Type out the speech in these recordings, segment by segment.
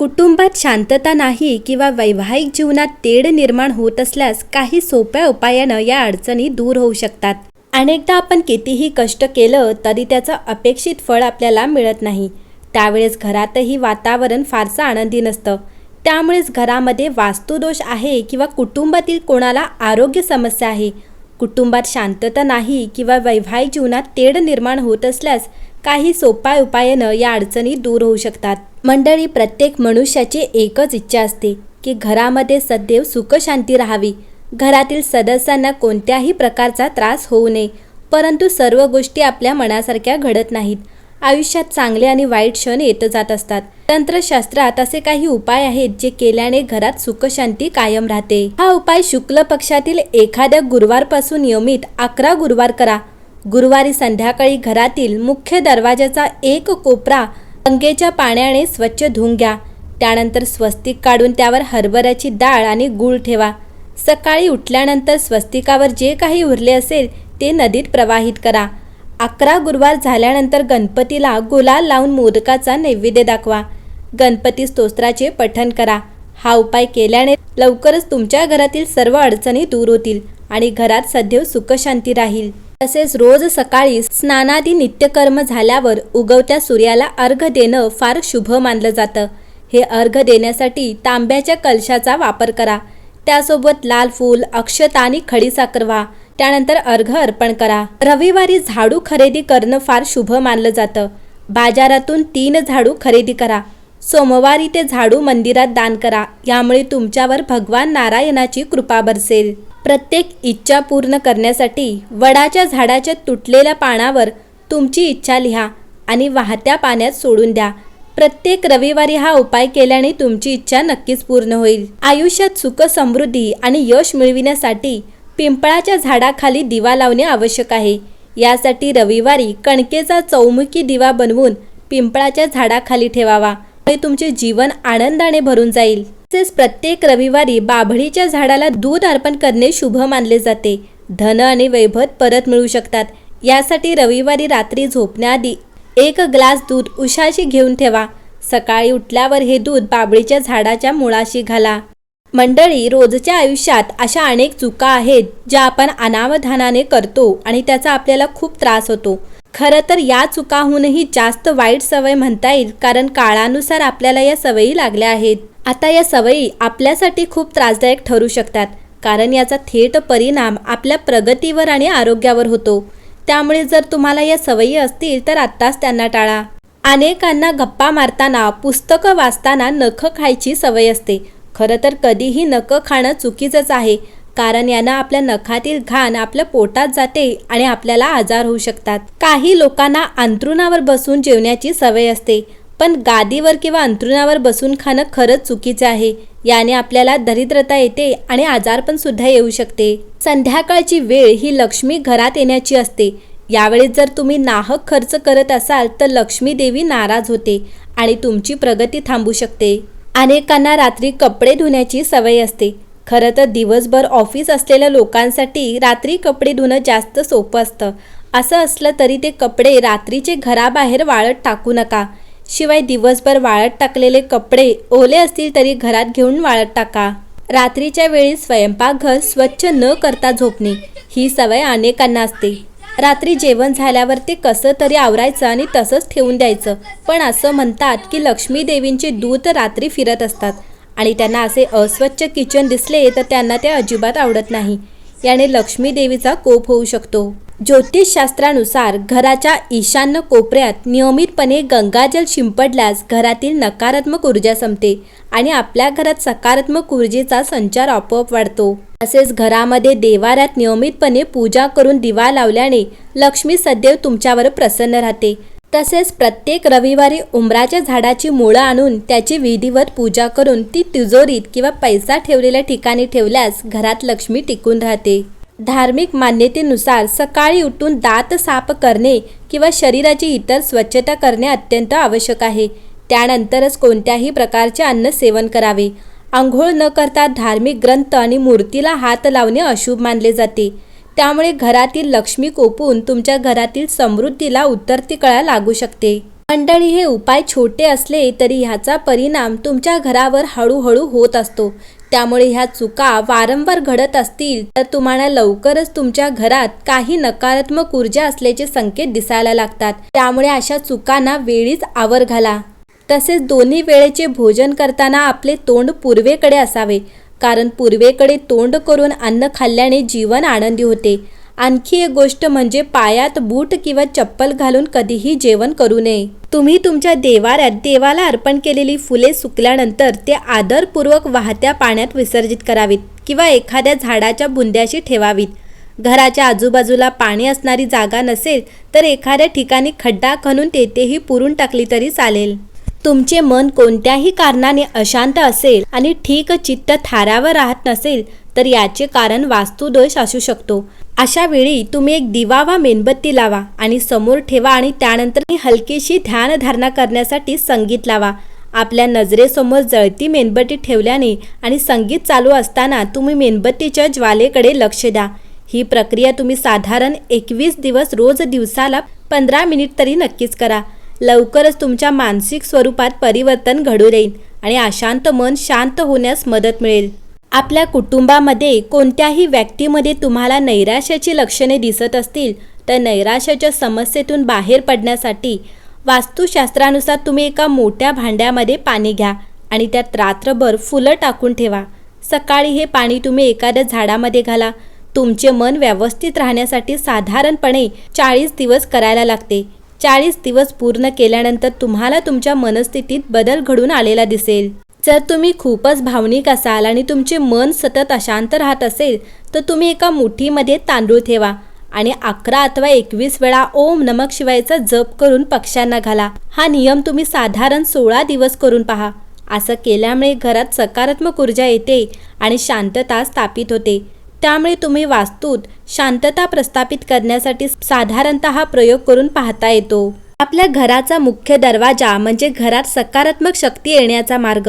कुटुंबात शांतता नाही किंवा वैवाहिक जीवनात तेढ निर्माण होत असल्यास काही सोप्या उपायानं या अडचणी दूर होऊ शकतात. अनेकदा आपण कितीही कष्ट केलं तरी त्याचं अपेक्षित फळ आपल्याला मिळत नाही. त्यावेळेस घरातही वातावरण फारसं आनंदी नसतं. त्यामुळेच घरामध्ये वास्तुदोष आहे किंवा कुटुंबातील कोणाला आरोग्य समस्या आहे. कुटुंबात शांतता नाही किंवा वैवाहिक जीवनात तेढ निर्माण होत असल्यास काही सोपा उपायानं या अडचणी दूर होऊ शकतात. मंडळी प्रत्येक मनुष्याची एकच इच्छा असते की घरामध्ये सदैव सुखशांती राहावी. घरातील सदस्यांना कोणत्याही प्रकारचा त्रास होऊ नये परंतु सर्व गोष्टी आपल्या मनासारख्या घडत नाहीत. आयुष्यात चांगले आणि वाईट क्षण येत जात असतात. तंत्रशास्त्रात असे काही उपाय आहेत जे केल्याने घरात सुखशांती कायम राहते. हा उपाय शुक्ल पक्षातील एखाद्या गुरुवारपासून नियमित अकरा गुरुवार करा. गुरुवारी संध्याकाळी घरातील मुख्य दरवाजाचा एक कोपरा गंगेच्या पाण्याने स्वच्छ धुवून घ्या. त्यानंतर स्वस्तिक काढून त्यावर हरभऱ्याची डाळ आणि गूळ ठेवा. सकाळी उठल्यानंतर स्वस्तिकावर जे काही उरले असेल ते नदीत प्रवाहित करा. अकरा गुरुवार झाल्यानंतर गणपतीला गुलाल लावून मोदकाचा नैवेद्य दाखवा. गणपती स्तोत्राचे पठण करा. हा उपाय केल्याने लवकरच तुमच्या घरातील सर्व अडचणी दूर होतील आणि घरात सदैव सुखशांती राहील. तसेच रोज सकाळी स्नानादी नित्यकर्म झाल्यावर उगवत्या सूर्याला अर्घ देणं फार शुभ मानलं जातं. हे अर्घ देण्यासाठी तांब्याच्या कलशाचा वापर करा. त्यासोबत लाल फूल अक्षता आणि खडीसाखर व्हा. त्यानंतर अर्घ अर्पण करा. रविवारी झाडू खरेदी करणं फार शुभ मानलं जातं. बाजारातून तीन झाडू खरेदी करा. सोमवारी ते झाडू मंदिरात दान करा. यामुळे तुमच्यावर भगवान नारायणाची कृपा बरसेल. प्रत्येक इच्छा पूर्ण करण्यासाठी वडाच्या झाडाच्या तुटलेल्या पानावर तुमची इच्छा लिहा आणि वाहत्या पाण्यात सोडून द्या. प्रत्येक रविवारी हा उपाय केल्याने तुमची इच्छा नक्कीच पूर्ण होईल. आयुष्यात सुख समृद्धी आणि यश मिळविण्यासाठी पिंपळाच्या झाडाखाली दिवा लावणे आवश्यक आहे. यासाठी रविवारी कणकेचा चौमुखी दिवा बनवून पिंपळाच्या झाडाखाली ठेवावा. तुमचे जीवन आनंदाने भरून जाईल. तसेच प्रत्येक रविवारी बाभळीच्या झाडाला दूध अर्पण करणे शुभ मानले जाते. धन आणि वैभव परत मिळू शकतात. यासाठी रविवारी रात्री झोपण्याआधी एक ग्लास दूध उशाशी घेऊन ठेवा. सकाळी उठल्यावर हे दूध बाबळीच्या झाडाच्या मुळाशी घाला. मंडळी रोजच्या आयुष्यात अशा अनेक चुका आहेत ज्या आपण अनावधानाने करतो आणि त्याचा आपल्याला खूप त्रास होतो. खरं तर या चुकाहूनही जास्त वाईट सवय म्हणता येईल कारण काळानुसार आपल्याला या सवयी लागल्या आहेत. आता या सवयी आपल्यासाठी खूप त्रासदायक ठरू शकतात कारण याचा थेट परिणाम आपल्या प्रगतीवर आणि आरोग्यावर होतो. त्यामुळे जर तुम्हाला या सवयी असतील तर आत्ताच त्यांना टाळा. अनेकांना गप्पा मारताना पुस्तकं वाचताना नखं खायची सवय असते. खरं तर कधीही नखं खाणं चुकीचंच आहे कारण यानं आपल्या नखातील घाण आपल्या पोटात जाते आणि आपल्याला आजार होऊ शकतात. काही लोकांना अंथरुणावर बसून जेवण्याची सवय असते पण गादीवर किंवा अंथरुणावर बसून खाणं खरंच चुकीचं आहे. याने आपल्याला दरिद्रता येते आणि आजारपण सुद्धा येऊ शकते. संध्याकाळची वेळ ही लक्ष्मी घरात येण्याची असते. यावेळी जर तुम्ही नाहक खर्च करत असाल तर लक्ष्मी देवी नाराज होते आणि तुमची प्रगती थांबू शकते. अनेकांना रात्री कपडे धुण्याची सवय असते. खरं तर दिवसभर ऑफिस असलेल्या लोकांसाठी रात्री कपडे धुणं जास्त सोपं असतं. असं असलं तरी ते कपडे रात्रीचे घराबाहेर वाळत टाकू नका. शिवाय दिवसभर वाळत टाकलेले कपडे ओले असतील तरी घरात घेऊन वाळत टाका. रात्रीच्या वेळी स्वयंपाकघर स्वच्छ न करता झोपणे ही सवय अनेकांना असते. रात्री जेवण झाल्यावर ते कसं तरी आवरायचं आणि तसंच ठेवून द्यायचं. पण असं म्हणतात की लक्ष्मी देवींचे दूत रात्री फिरत असतात. आणि त्यांना असे अस्वच्छ किचन दिसले तर त्यांना ते अजिबात आवडत नाही. याने लक्ष्मी देवीचा कोप होऊ शकतो. ज्योतिषशास्त्रानुसार घराच्या ईशान्य कोपऱ्यात नियमितपणे गंगाजल शिंपडल्यास घरातील नकारात्मक ऊर्जा संपते आणि आपल्या घरात सकारात्मक ऊर्जेचा संचार आपोआप वाढतो. तसेच घरामध्ये देवाऱ्यात नियमितपणे पूजा करून दिवा लावल्याने लक्ष्मी सदैव तुमच्यावर प्रसन्न राहते. तसेच प्रत्येक रविवारी उंबराच्या झाडाची मुळं आणून त्याची विधिवत पूजा करून ती तिजोरीत किंवा पैसा ठेवलेल्या ठिकाणी ठेवल्यास घरात लक्ष्मी टिकून राहते. धार्मिक मान्यतेनुसार सकाळी उठून दात साफ करणे किंवा शरीराची इतर स्वच्छता करणे अत्यंत आवश्यक आहे. त्यानंतरच कोणत्याही प्रकारचे अन्न सेवन करावे. आंघोळ न करता धार्मिक ग्रंथ आणि मूर्तीला हात लावणे अशुभ मानले जाते. त्यामुळे घरातील लक्ष्मी कोपून तुमच्या घरातील समृद्धीला उतरती कळा लागू शकते. मंडळी हे उपाय छोटे असले तरी ह्याचा परिणाम तुमच्या घरावर हळूहळू होत असतो. त्यामुळे ह्या चुका वारंवार घडत असतील तर तुम्हाला लवकरच तुमच्या घरात काही नकारात्मक ऊर्जा असल्याचे संकेत दिसायला लागतात. त्यामुळे अशा चुकांना वेळीच आवर घाला. तसेच दोन्ही वेळेचे भोजन करताना आपले तोंड पूर्वेकडे असावे. कारण पूर्वेकडे तोंड करून अन्न खाल्ल्याने जीवन आनंदी होते. आणखी एक गोष्ट म्हणजे पायात बूट किंवा चप्पल घालून कधीही जेवण करू नये. तुम्ही तुमच्या देवाऱ्यात देवाला अर्पण केलेली फुले सुकल्यानंतर ते आदरपूर्वक वाहत्या पाण्यात विसर्जित करावीत किंवा एखाद्या झाडाच्या बुंद्याशी ठेवावीत. घराच्या आजूबाजूला पाणी असणारी जागा नसेल तर एखाद्या ठिकाणी खड्डा खणून तेथेही पुरून टाकली तरी चालेल. तुमचे मन कोणत्याही कारणाने अशांत असेल आणि ठीक चित्त थारावर राहत नसेल तर याचे कारण वास्तुदोष असू शकतो. अशा वेळी तुम्ही एक दिवा वा मेणबत्ती लावा आणि समोर ठेवा आणि त्यानंतर हलकीशी ध्यानधारणा करण्यासाठी संगीत लावा. आपल्या नजरेसमोर जळती मेणबत्ती ठेवल्याने आणि संगीत चालू असताना तुम्ही मेणबत्तीच्या ज्वालेकडे लक्ष द्या. ही प्रक्रिया तुम्ही साधारण एकवीस दिवस रोज दिवसाला पंधरा मिनिट तरी नक्कीच करा. लवकरच तुमच्या मानसिक स्वरूपात परिवर्तन घडू येईल आणि अशांत मन शांत होण्यास मदत मिळेल. आपल्या कुटुंबामध्ये कोणत्याही व्यक्तीमध्ये तुम्हाला नैराश्याची लक्षणे दिसत असतील तर नैराश्याच्या समस्येतून बाहेर पडण्यासाठी वास्तुशास्त्रानुसार तुम्ही एका मोठ्या भांड्यामध्ये पाणी घ्या आणि त्यात रात्रभर फुलं टाकून ठेवा. सकाळी हे पाणी तुम्ही एखाद्या झाडामध्ये घाला. तुमचे मन व्यवस्थित राहण्यासाठी साधारणपणे चाळीस दिवस करायला लागते. चाळीस दिवस पूर्ण केल्यानंतर तुम्हाला तुमच्या मनस्थितीत बदल घडून आलेला दिसेल. जर तुम्ही खूपच भावनिक असाल आणि तुमचे मन सतत अशांत राहत असेल तर तुम्ही एका मुठीमध्ये तांदूळ ठेवा आणि अकरा अथवा एकवीस वेळा ओम नमक शिवायचा जप करून पक्ष्यांना घाला. हा नियम तुम्ही साधारण सोळा दिवस करून पहा. असं केल्यामुळे घरात सकारात्मक ऊर्जा येते आणि शांतता स्थापित होते. त्यामुळे तुम्ही वास्तूत शांतता प्रस्थापित करण्यासाठी साधारणत हा प्रयोग करून पाहता येतो. आपल्या घराचा मुख्य दरवाजा म्हणजे घरात सकारात्मक शक्ती येण्याचा मार्ग.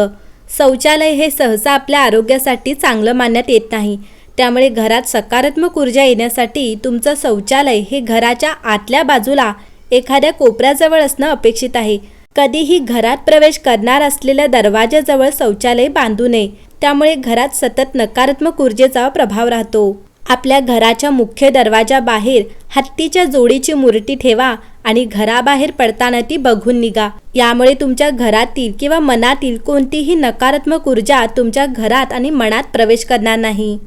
शौचालय हे सहसा आपल्या आरोग्यासाठी चांगलं मानण्यात येत नाही. त्यामुळे घरात सकारात्मक ऊर्जा येण्यासाठी तुमचं शौचालय हे घराच्या आतल्या बाजूला एखाद्या कोपऱ्याजवळ असणं अपेक्षित आहे. कधीही घरात प्रवेश करणार असलेल्या दरवाजाजवळ शौचालय बांधू नये. त्यामुळे घरात सतत नकारात्मक ऊर्जेचा प्रभाव राहतो. आपल्या घराच्या मुख्य दरवाजाबाहेर हत्तीच्या जोडीची मूर्ती ठेवा आणि घराबाहेर पडताना ती बघून निघा. यामुळे तुमच्या घरातील किंवा मनातील कोणतीही नकारात्मक ऊर्जा तुमच्या घरात आणि मनात प्रवेश करणार नाही.